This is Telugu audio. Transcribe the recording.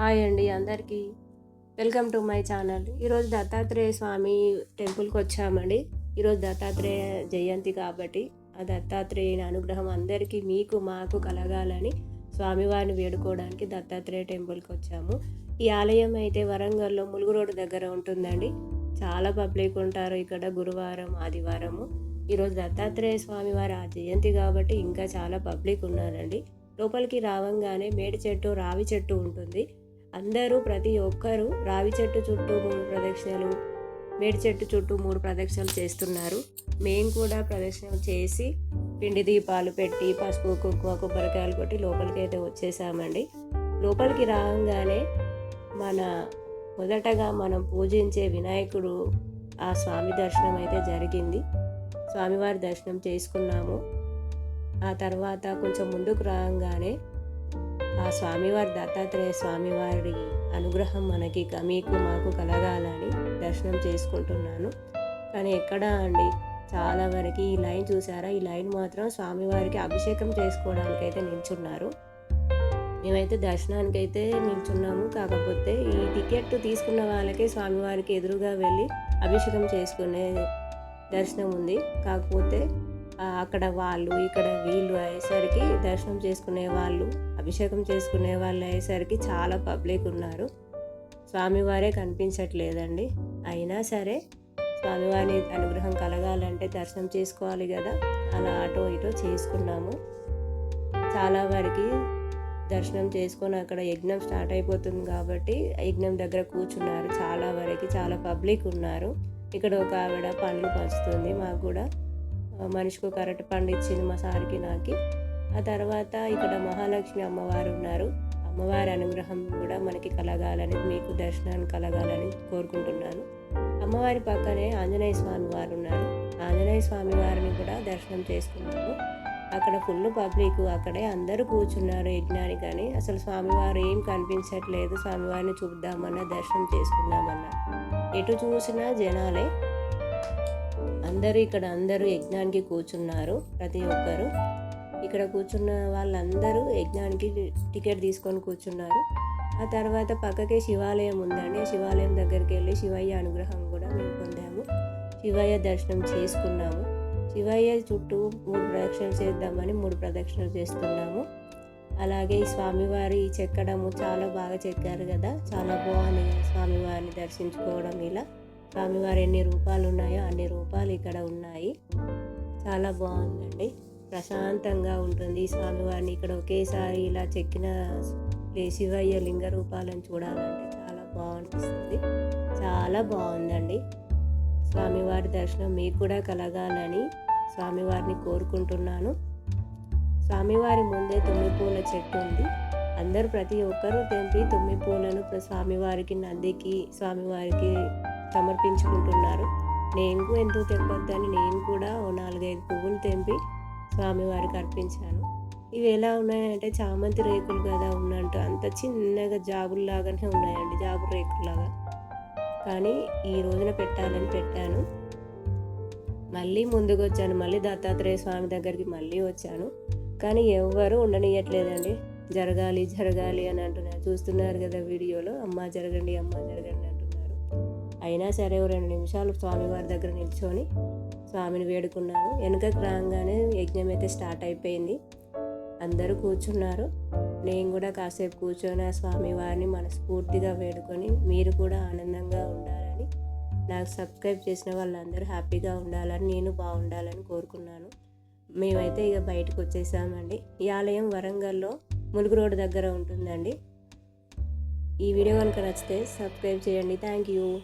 హాయ్ అండి అందరికీ. Welcome to my channel. ఈరోజు దత్తాత్రేయ స్వామి టెంపుల్కి వచ్చామండి. ఈరోజు దత్తాత్రేయ జయంతి కాబట్టి ఆ దత్తాత్రేయుని అనుగ్రహం అందరికీ మీకు మాకు కలగాలని స్వామివారిని వేడుకోవడానికి దత్తాత్రేయ టెంపుల్కి వచ్చాము. ఈ ఆలయం అయితే వరంగల్లో ములుగు రోడ్డు దగ్గర ఉంటుందండి. చాలా పబ్లిక్ ఉంటారు ఇక్కడ గురువారం ఆదివారము. ఈరోజు దత్తాత్రేయ స్వామి వారి ఆ జయంతి కాబట్టి ఇంకా చాలా పబ్లిక్ ఉన్నారండి. లోపలికి రావంగానే మేడి చెట్టు రావి చెట్టు ఉంటుంది. అందరూ ప్రతి ఒక్కరూ రావి చెట్టు చుట్టూ మూడు ప్రదక్షిణలు మేడి చెట్టు చుట్టూ మూడు ప్రదక్షిణలు చేస్తున్నారు. మేము కూడా ప్రదక్షిణలు చేసి పిండి దీపాలు పెట్టి పసుపు కుంకుమ కొబ్బరికాయలు కొట్టి లోపలికి అయితే వచ్చేసామండి. లోపలికి రాగానే మన మొదటగా మనం పూజించే వినాయకుడు ఆ స్వామి దర్శనం అయితే జరిగింది. స్వామివారి దర్శనం చేసుకున్నాము. ఆ తర్వాత కొంచెం ముందుకు రాగానే ఆ స్వామివారి దత్తాత్రేయ స్వామివారి అనుగ్రహం మనకి మీకు మాకు కలగాలని దర్శనం చేసుకుంటున్నాను. కానీ ఎక్కడా అండి? చాలా వరకు ఈ లైన్ చూసారా? ఈ లైన్ మాత్రం స్వామివారికి అభిషేకం చేసుకోవడానికి అయితే నిల్చున్నారు. మేమైతే దర్శనానికి అయితే నిల్చున్నాము. కాకపోతే ఈ టికెట్ తీసుకున్న వాళ్ళకి స్వామివారికి ఎదురుగా వెళ్ళి అభిషేకం చేసుకునే దర్శనం ఉంది. కాకపోతే అక్కడ వాళ్ళు ఇక్కడ వీళ్ళు అయ్యేసరికి దర్శనం చేసుకునే వాళ్ళు అభిషేకం చేసుకునే వాళ్ళు అయ్యేసరికి చాలా పబ్లిక్ ఉన్నారు. స్వామివారే కనిపించట్లేదండి. అయినా సరే స్వామివారి అనుగ్రహం కలగాలంటే దర్శనం చేసుకోవాలి కదా. అలా అటో ఇటో చేసుకున్నాము. చాలా వరకు దర్శనం చేసుకొని అక్కడ యజ్ఞం స్టార్ట్ అయిపోతుంది కాబట్టి యజ్ఞం దగ్గర కూర్చున్నారు. చాలా వరకు చాలా పబ్లిక్ ఉన్నారు. ఇక్కడ ఒక ఆవిడ పండ్లు పంచుతుంది మాకు కూడా. మనిషికి ఒక అరటి పండు ఇచ్చింది మా సార్కి నాకు. ఆ తర్వాత ఇక్కడ మహాలక్ష్మి అమ్మవారు ఉన్నారు. అమ్మవారి అనుగ్రహం కూడా మనకి కలగాలని మీకు దర్శనాన్ని కలగాలని కోరుకుంటున్నాను. అమ్మవారి పక్కనే ఆంజనేయ స్వామి వారు ఉన్నారు. ఆంజనేయ స్వామి వారిని కూడా దర్శనం చేసుకున్నాము. అక్కడ ఫుల్ పబ్లిక్ అక్కడే అందరూ కూర్చున్నారు యజ్ఞానికి కానీ అసలు స్వామివారు ఏం కనిపించట్లేదు స్వామివారిని చూద్దామన్నా దర్శనం చేసుకుందామన్నా. ఎటు చూసినా జనాలే. అందరూ ఇక్కడ అందరూ యజ్ఞానికి కూర్చున్నారు ప్రతి ఒక్కరు. ఇక్కడ కూర్చున్న వాళ్ళందరూ యజ్ఞానికి టికెట్ తీసుకొని కూర్చున్నారు. ఆ తర్వాత పక్కకే శివాలయం ఉందండి. ఆ శివాలయం దగ్గరికి వెళ్ళి శివయ్య అనుగ్రహం కూడా మేము పొందాము. శివయ్య దర్శనం చేసుకున్నాము. శివయ్య చుట్టూ మూడు ప్రదక్షిణలు చేద్దామని మూడు ప్రదక్షిణలు చేస్తున్నాము. అలాగే ఈ స్వామివారి చెక్కడము చాలా బాగా చెక్కారు కదా. చాలా బాగుంది స్వామివారిని దర్శించుకోవడం ఇలా. స్వామివారి ఎన్ని రూపాలు ఉన్నాయో అన్ని రూపాలు ఇక్కడ ఉన్నాయి. చాలా బాగుందండి. ప్రశాంతంగా ఉంటుంది. ఈ స్వామివారిని ఇక్కడ ఒకేసారి ఇలా చెక్కిన శివయ్య లింగ రూపాలను చూడాలంటే చాలా బాగుంటుంది. చాలా బాగుందండి. స్వామివారి దర్శనం మీకు కూడా కలగాలని స్వామివారిని కోరుకుంటున్నాను. స్వామివారి ముందే తుమ్మి పూల చెట్టు ఉంది. అందరూ ప్రతి ఒక్కరూ తెంపి తుమ్మి పూలను స్వామివారికి నందికి స్వామివారికి సమర్పించుకుంటున్నారు. నేను ఎందుకు తెంపొద్దని నేను కూడా ఓ నాలుగైదు పువ్వులు తెంపి స్వామివారికి అర్పించాను. ఇవి ఎలా ఉన్నాయంటే చామంతి రేకులు కదా ఉన్నట్టు. అంత చిన్నగా జాబుల్లాగానే ఉన్నాయండి జాబు రేకుల్లాగా కానీ ఈ రోజున పెట్టాలని పెట్టాను. మళ్ళీ ముందుకు వచ్చాను మళ్ళీ దత్తాత్రేయ స్వామి దగ్గరికి మళ్ళీ వచ్చాను. కానీ ఎవ్వరూ ఉండనియట్లేదండి. జరగాలి జరగాలి అని అంటున్నారు. చూస్తున్నారు కదా వీడియోలో అమ్మ జరగండి అమ్మ జరగండి. అయినా సరే రెండు నిమిషాలు స్వామివారి దగ్గర నిల్చొని స్వామిని వేడుకున్నాను. వెనుకకు రాగానే యజ్ఞం అయితే స్టార్ట్ అయిపోయింది. అందరూ కూర్చున్నారు. నేను కూడా కాసేపు కూర్చొని ఆ స్వామివారిని మనస్ఫూర్తిగా వేడుకొని మీరు కూడా ఆనందంగా ఉండాలని నాకు సబ్స్క్రైబ్ చేసిన వాళ్ళందరూ హ్యాపీగా ఉండాలని నేను బాగుండాలని కోరుకున్నాను. మేమైతే ఇక బయటకు వచ్చేసామండి. ఈ ఆలయం వరంగల్లో ములుగు రోడ్ దగ్గర ఉంటుందండి. ఈ వీడియో కనుక నచ్చితే సబ్స్క్రైబ్ చేయండి. Thank you.